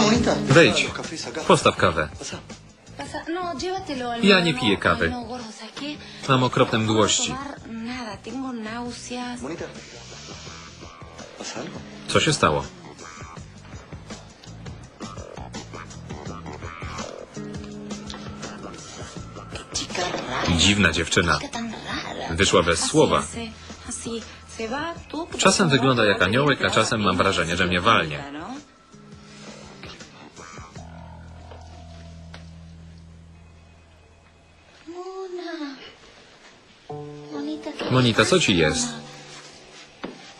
Monita. Wejdź. Postaw kawę. No, Ja nie piję kawy. Mam okropne No mdłości. Co się stało? Dziwna dziewczyna. Wyszła bez słowa. Czasem wygląda jak aniołek, a czasem mam wrażenie, że mnie walnie. Monita, ¿qué Monita, co ci jest?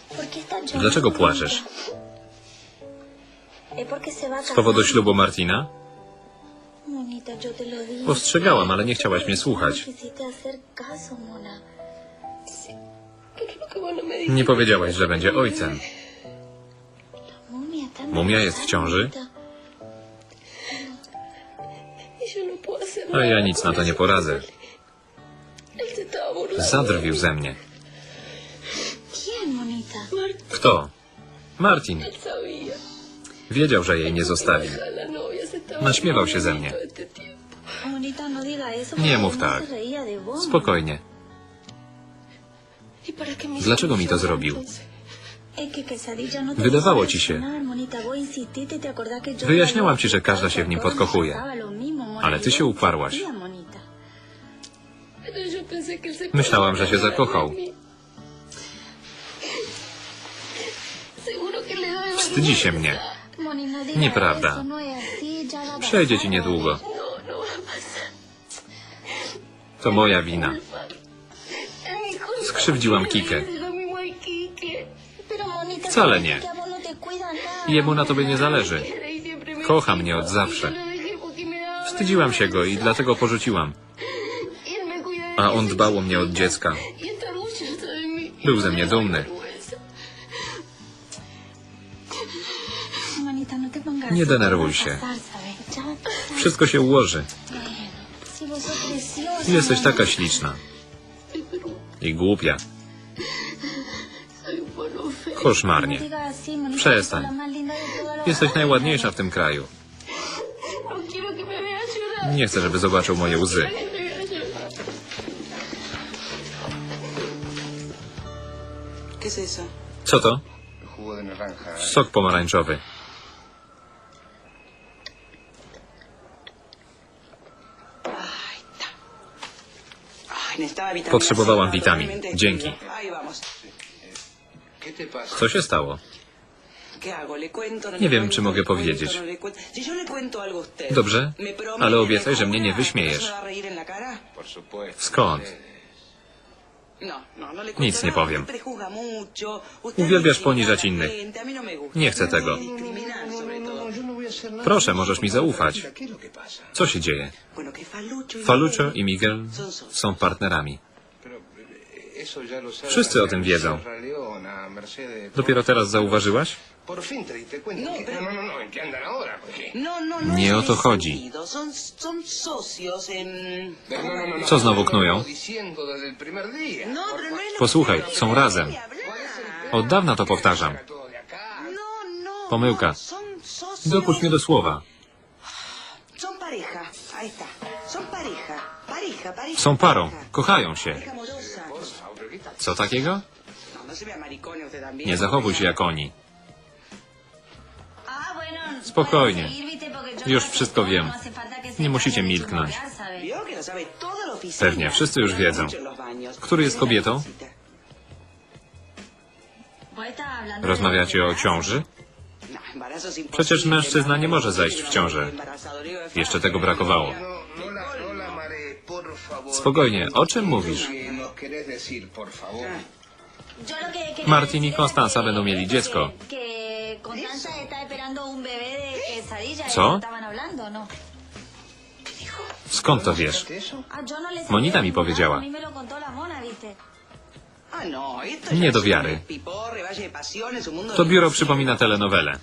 ¿Por qué estás llorando, Dlaczego płaczesz? Z powodu ślubu Martina? Ostrzegałam, ale nie chciałaś mnie słuchać. Nie powiedziałaś, że będzie ojcem. Mumia, jest w ciąży? A ja nic na to nie poradzę. Zadrwił ze mnie. Kto? Martin. Wiedział, że jej nie zostawi. Estaba Naśmiewał się ze mnie. no. Nie mów no tak. Spokojnie. ¿Y para qué me hizo Dlaczego mi to zrobił? no Wydawało ci się. Wyjaśniałam ci, że każda się w nim podkochuje. Ale ty się uparłaś. Myślałam, że się zakochał. Wstydzi się mnie. Nieprawda. Przejdzie ci niedługo. To moja wina. Skrzywdziłam Kikę. Wcale nie. Jemu na tobie nie zależy. Kocha mnie od zawsze. Wstydziłam się go i dlatego porzuciłam. A on dbał o mnie od dziecka. Był ze mnie dumny. Nie denerwuj się. Wszystko się ułoży. Jesteś taka śliczna. I głupia. Koszmarnie. Przestań. Jesteś najładniejsza w tym kraju. Nie chcę, żeby zobaczył moje łzy. Co to? Sok pomarańczowy. Potrzebowałam witamin. Dzięki. estúpida. Ahí vamos. ¿Qué te pasa? Co się stało? No Nie wiem, czy mogę powiedzieć. no usted, Dobrze, ¿me promete, ale obiecaj, że mnie nie wyśmiejesz. no. Skąd? No, no, no le cuento Nic nie nada, powiem. usted prejuzga mucho, usted Uwielbiasz poniżać innych. no. Nie chcę tego. No. Proszę, możesz mi zaufać. Co się dzieje? Falucho y i Miguel są partnerami. Pero eh, eso ya lo sabe Wszyscy o tym wiedzą. Dopiero teraz zauważyłaś? Por fin te diste cuenta. No, ¿Qué- pero- no, no, no, ¿en qué andan ahora? Porque... No, no, no. Nie o to chodzi. Co znowu no, no, knują? no. No, Posłuchaj, są razem. Od dawna to powtarzam. No. Pomyłka. Dopuść mnie do słowa. Są parą. Kochają się. Pareja amorosa. Por favor, pero ¿qué tal? Co takiego? Nie zachowuj się jak oni. Spokojnie. Już wszystko wiem. Nie musicie milknąć. Pewnie, wszyscy już wiedzą. Który jest kobietą? Rozmawiacie o ciąży? Przecież mężczyzna nie może zajść w ciążę. Jeszcze tego brakowało. Spokojnie, o czym mówisz? ¿Qué nos querés decir, por favor? Yo lo que quería Martin y decir Constanza que- będą mieli dziecko. Que, que Constanza está esperando un bebé de quesadilla. Co? ellos Estaban hablando, ¿no? Skąd to wiesz? ¿Escuchaste eso? Ah, yo no les Monita mi contado, powiedziała. A mí me lo contó la mona, ¿viste? Ah, no, esto Nie do es wiary. un piporre, valle de pasiones, un mundo To de biuro przypomina telenowelę.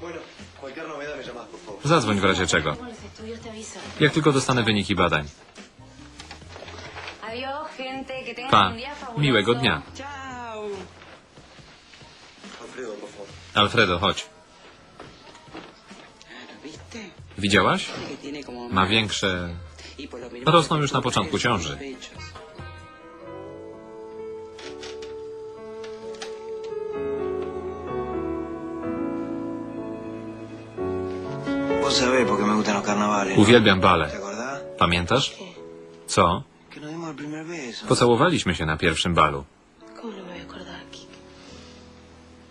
Bueno, cualquier novedad me llamás, por favor. Zadzwoń w razie czego. Con los estudios te aviso. Jak tylko dostanę wyniki badań. Pa. Miłego dnia. Alfredo, chodź. Widziałaś? Ma większe... Rosną już na początku ciąży. Uwielbiam ¿Te bale. Pamiętasz? Co? Pocałowaliśmy się na pierwszym balu.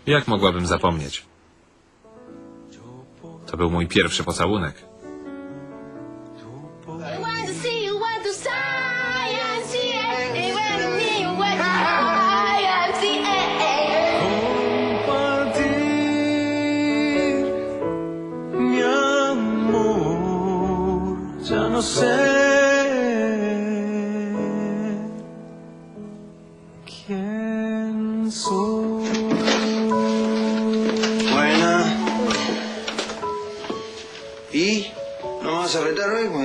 Jak mogłabym zapomnieć? To był mój pierwszy pocałunek.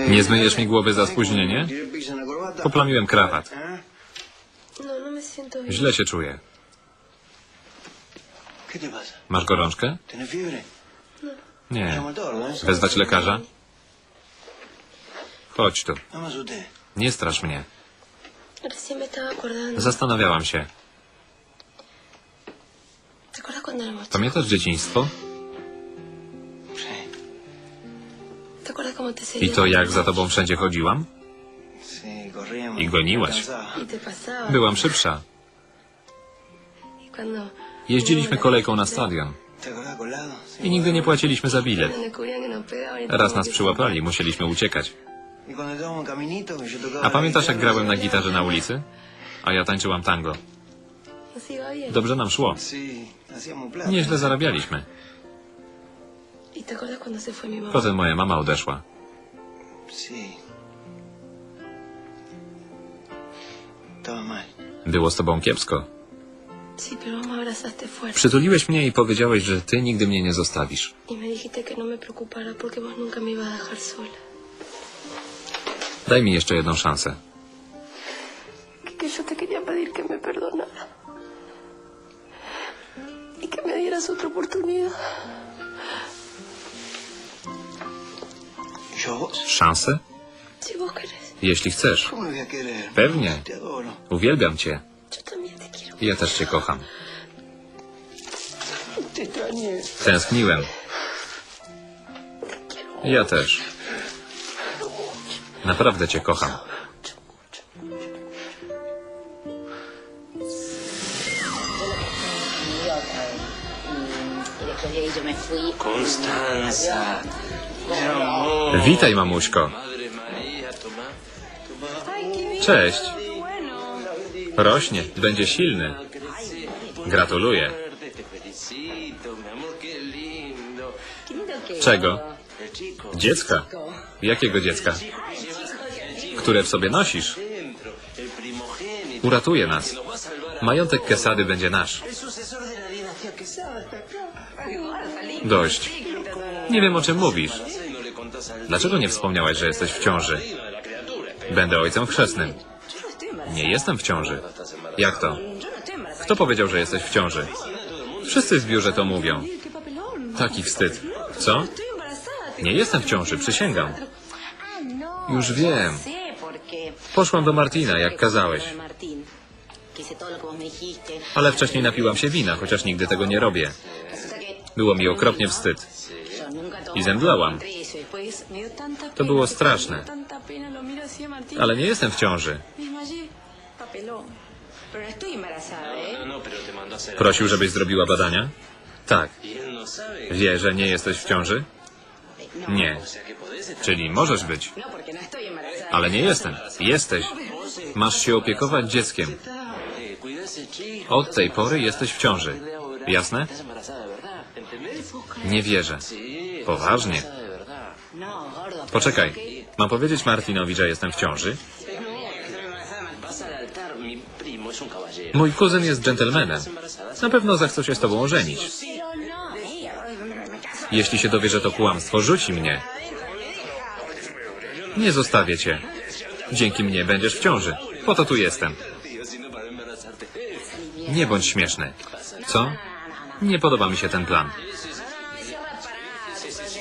Nie zmyjesz mi głowy za spóźnienie? Poplamiłem krawat. No, no. Źle się czuję. Masz gorączkę? Nie. Wezwać lekarza? Chodź tu. Nie strasz mnie. Zastanawiałam się. Pamiętasz dzieciństwo? I to jak za tobą wszędzie chodziłam? Y goniłaś. Byłam szybsza. Jeździliśmy kolejką na stadion. I nigdy nie płaciliśmy za bilet. Raz nas przyłapali, musieliśmy uciekać. A pamiętasz jak grałem na gitarze na ulicy? A ja tańczyłam tango. Dobrze nam szło. Nieźle zarabialiśmy. ¿Y te acuerdas cuando se fue mi mamá? Potem moja mama odeszła. Sí. Estaba mal. Było z tobą kiepsko. Sí, pero vos me abrazaste fuerte. Przytuliłeś mnie i powiedziałeś, że ty nigdy mnie nie zostawisz. Y me dijiste que no me preocupara porque vos nunca me ibas a dejar sola. Daj mi jeszcze jedną szansę. Que, que yo te quería pedir que me perdonara. Y que me dieras otra oportunidad. Szansę? Jeśli chcesz. Pewnie. Uwielbiam cię. Ja też cię kocham. Tęskniłem. Ja też. Naprawdę cię kocham. Amor. Witaj, mamuśko. Cześć. Rośnie, będzie silny. Gratuluję. Czego? Dziecka. Jakiego dziecka? Które w sobie nosisz? Uratuje nas. Majątek Kesady będzie nasz. Dość. Nie wiem, o czym mówisz. Dlaczego nie wspomniałaś, że jesteś w ciąży? Będę ojcem chrzestnym. Nie jestem w ciąży. Jak to? Kto powiedział, że jesteś w ciąży? Wszyscy w biurze to mówią. Taki wstyd. Co? Nie jestem w ciąży, przysięgam. Już wiem. Poszłam do Martina, jak kazałeś. Ale wcześniej napiłam się wina, chociaż nigdy tego nie robię. Było mi okropnie wstyd. I zemdlałam. To było straszne. Ale nie jestem w ciąży. Prosił, żebyś zrobiła badania? Tak. Wie, że nie jesteś w ciąży? Nie. Czyli możesz być. Ale nie jestem. Jesteś. Masz się opiekować dzieckiem. Od tej pory jesteś w ciąży. Jasne? Nie wierzę. Poważnie. Poczekaj. Mam powiedzieć Martinowi, że jestem w ciąży? Mój kuzyn jest dżentelmenem. Na pewno zechce się z tobą ożenić. Jeśli się dowie, że to kłamstwo, rzuci mnie. Nie zostawię cię. Dzięki mnie będziesz w ciąży. Po to tu jestem. Nie bądź śmieszny. Co? Nie podoba mi się ten plan.